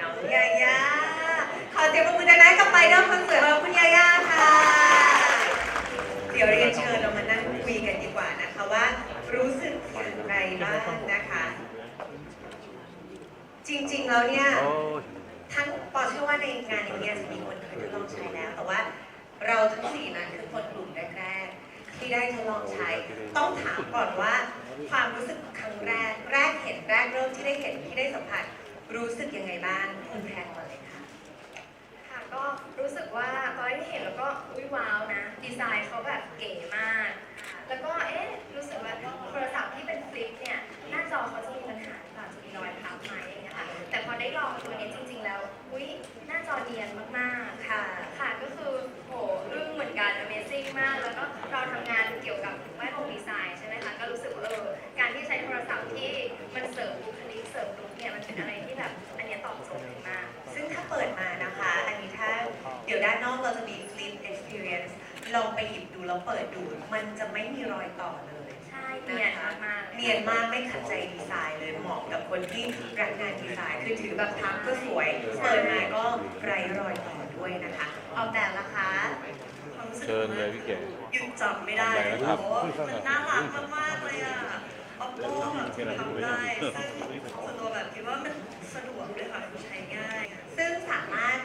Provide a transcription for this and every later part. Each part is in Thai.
น้องยายาขอเสียงปรบมือดังๆกับไปเดอร์คนสวยของคุณยายาค่ะ เดี๋ยวเรียนเชิญเรามานั่งคุยกันดีกว่านะคะว่า รู้สึกอย่างไรบ้างนะคะ จริงๆแล้วเนี่ยทั้งปอเชื่อว่าในงานอย่างเงี้ยจะมีคนเคยทดลองใช้แล้ว แต่ว่าเราทั้งสี่นั้นคือคนกลุ่มแรกๆที่ได้ทดลองใช้ ต้องถามก่อนว่า ความรู้สึกครั้งแรกแรกเห็นแรกเริ่มที่ได้เห็นที่ได้สัมผัส รู้สึกยังไงบ้างคุณแพรก่อนเลยค่ะ ค่ะก็รู้สึกว่าตอนที่เห็นแล้วก็อุ้ยว้าวนะ ดีไซน์เขาแบบเก๋มาก แล้วก็เอ๊ะรู้สึกว่าโทรศัพท์ที่เป็นฟลิปเนี่ยหน้าจอเขาจะมีปัญหาหรือเปล่าจะมีรอยพับไหมอย่างเงี้ยค่ะแต่พอได้ลองตัวนี้จริง ๆ แล้วอุ้ยหน้าจอเนียนมาก ลองไปหยิบดูแล้วเปิดดู มันจะไม่มีรอยต่อเลยใช่เนียนมากๆเนียนมากไม่ขัดใจดีไซน์เลยเหมาะกับคนที่รักงานดีไซน์คือถือแบบพับก็สวยเปิดมาก็ไร้รอยต่อด้วยนะคะออกแบบละคะความรู้สึกเชิญเลยพี่เก๋หยุดจับไม่ได้ทำอะไรนะครับโอ้โหมันน่ารักมากๆเลยอะ oppo แบบทำได้ซึ่งส่วนตัวแบบคิดว่ามันสะดวกด้วยค่ะใช้ง่ายซึ่งสามารถ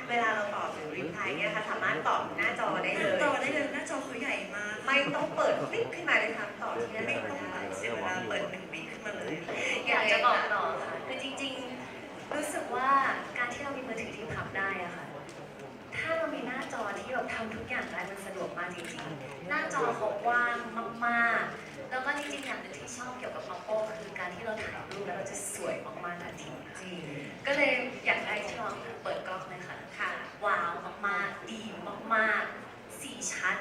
เวลาเราตอบหรือรีพลายเนี่ยค่ะสามารถตอบหน้าจอได้เลย ต่อได้เลยหน้าจอเขาใหญ่มากไม่ต้องเปิดคลิปขึ้นมาเลยค่ะตอบที่หไม่น้าจต้อองได้เสียเวลาเปิดหนึ่งปีขึ้นมาเลยอยากจะบอกต่อค่ะคือจริง ๆ รู้สึกว่าการที่เรามีมือถือที่พับได้อะค่ะ ถ้าเรามีหน้าจอที่แบบทำทุกอย่างได้มันสะดวกมากจริงๆ หน้าจอเขากว้างมากๆ แล้วก็จริงๆอย่างหนึ่งที่ชอบเกี่ยวกับ Oppo คือการที่เราถ่ายรูปแล้วเราจะสวยมากๆทันทีจริงก็เลยอยากได้ที่ลองเปิดกล้องเลยค่ะ ค่ะ ว้าวมากๆ ดีมากๆ สีชัด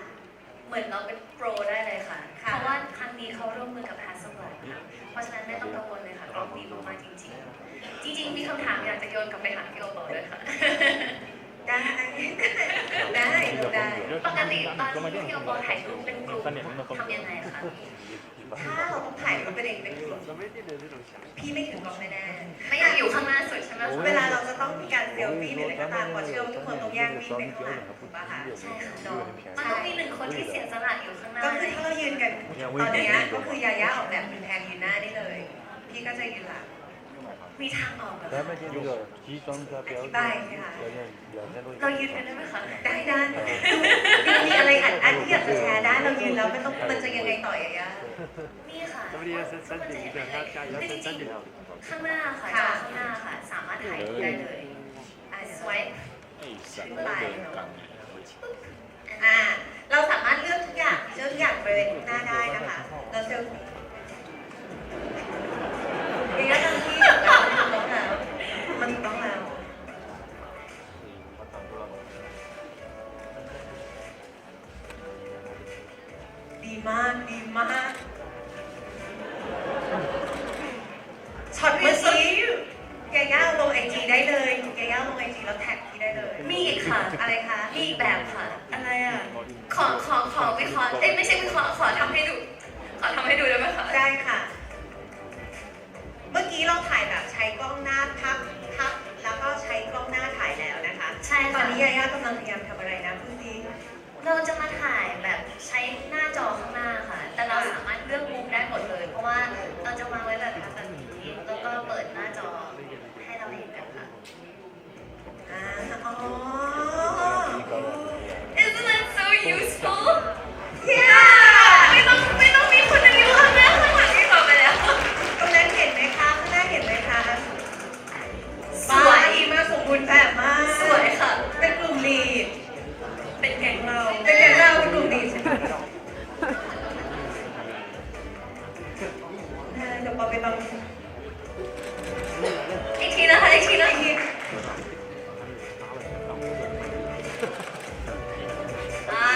เหมือนเราเป็นโปรได้เลยค่ะค่ะ เพราะว่าครั้งนี้เขาร่วมมือกับ Hasselblad ค่ะ เพราะฉะนั้นไม่ต้องกังวลเลยค่ะกล้องดีมากๆจริงๆ จริง ๆ มีคำถามอยากจะโยนกลับไปหาพี่โอปอด้วยค่ะ ได้ ได้ ได้ ปกติตอนที่พี่โอปอถ่ายรูปเป็นกลุ่มทำยังไงคะ ถ้าเราต้องถ่ายรูปเป็นเองเป็นกลุ่มพี่ไม่ถือกล้องแน่ไม่อยากอยู่ข้างหน้าสุดใช่ไหมๆคะเวลาเราจะ องมีการเซลฟี่หรืออะไรก็ตามพอเชื่อว่ทุกคนต้องแย่งมีดไปข้างหลังถูกปะคะใช่ค่ะน้องมันต้องมีหนึ่งคนที่เสียสละอยู่ข้างหน้าก็คือถ้าเรายืนกันตอนนี้ก็คือยาย่าออกแบบเป็นแพงยืนหน้าได้เลย พี่ก็จะยืนหลังมีทางออกแบบอธิบายค่ะเรายืนกันได้ไหมคะได้ได้ยังมีอะไรอัดอันที่อยากจะแชร์ได้เรายืนแล้วไม่ต้องมันจะยังไงต่อยายานี่ค่ะจริงจริง ข้างหน้าค่ะจอข้างหน้าค่ะ สามารถถ่ายได้เลยอะสวยไอ้นไปเดินตัอ่าเราสามารถเลือกทุกอย่างเลือกทุกอย่างบริเวณหน้าได้นะคะ เราเซฟี่ดีแกัต้องแล้ว มันต้องแล้วดีมากดีมาก ค่ะอะไรคะมีอีกแบบค่ะ อะไรอะ ขอขอขอวิเคราะห์เอ้ยไม่ใช่วิเคราะห์ขอทำให้ดู ขอทำให้ดูได้ไหมคะได้ค่ะ เมื่อกี้เราถ่ายแบบใช้กล้องหน้าพับพับแล้วก็ใช้กล้องหน้าถ่ายแล้วนะคะ ใช่ตอค่ะนนี้ยาย่ากำลังพยายามทำอะไรนะพูดสิเราจะมาถ่ายแบบใช้หน้าจอข้างหน้าค่ะ แต่เราสามารถเลือกมุมได้หมดเลย เพราะว่าเราจะวาง เปอไปบังอีกทีนะคะอีกทีนะอีกทีอ่า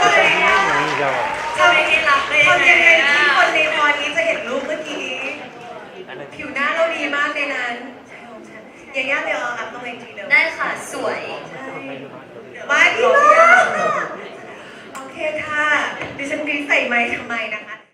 กเลยไงหลับได้ยังทำไงยังไงที่คนในพอนี้จะเห็นรูปเมื่อกี้ ผิวหน้าเราดีมากในนั้นใช่ใช่ยาย่าไปเอาอัพลงทีเดียได้ค่ะ สวย มาดีโอเคค่ะ ดิฉันกรี๊ดใส่ไหมทำไมนะคะ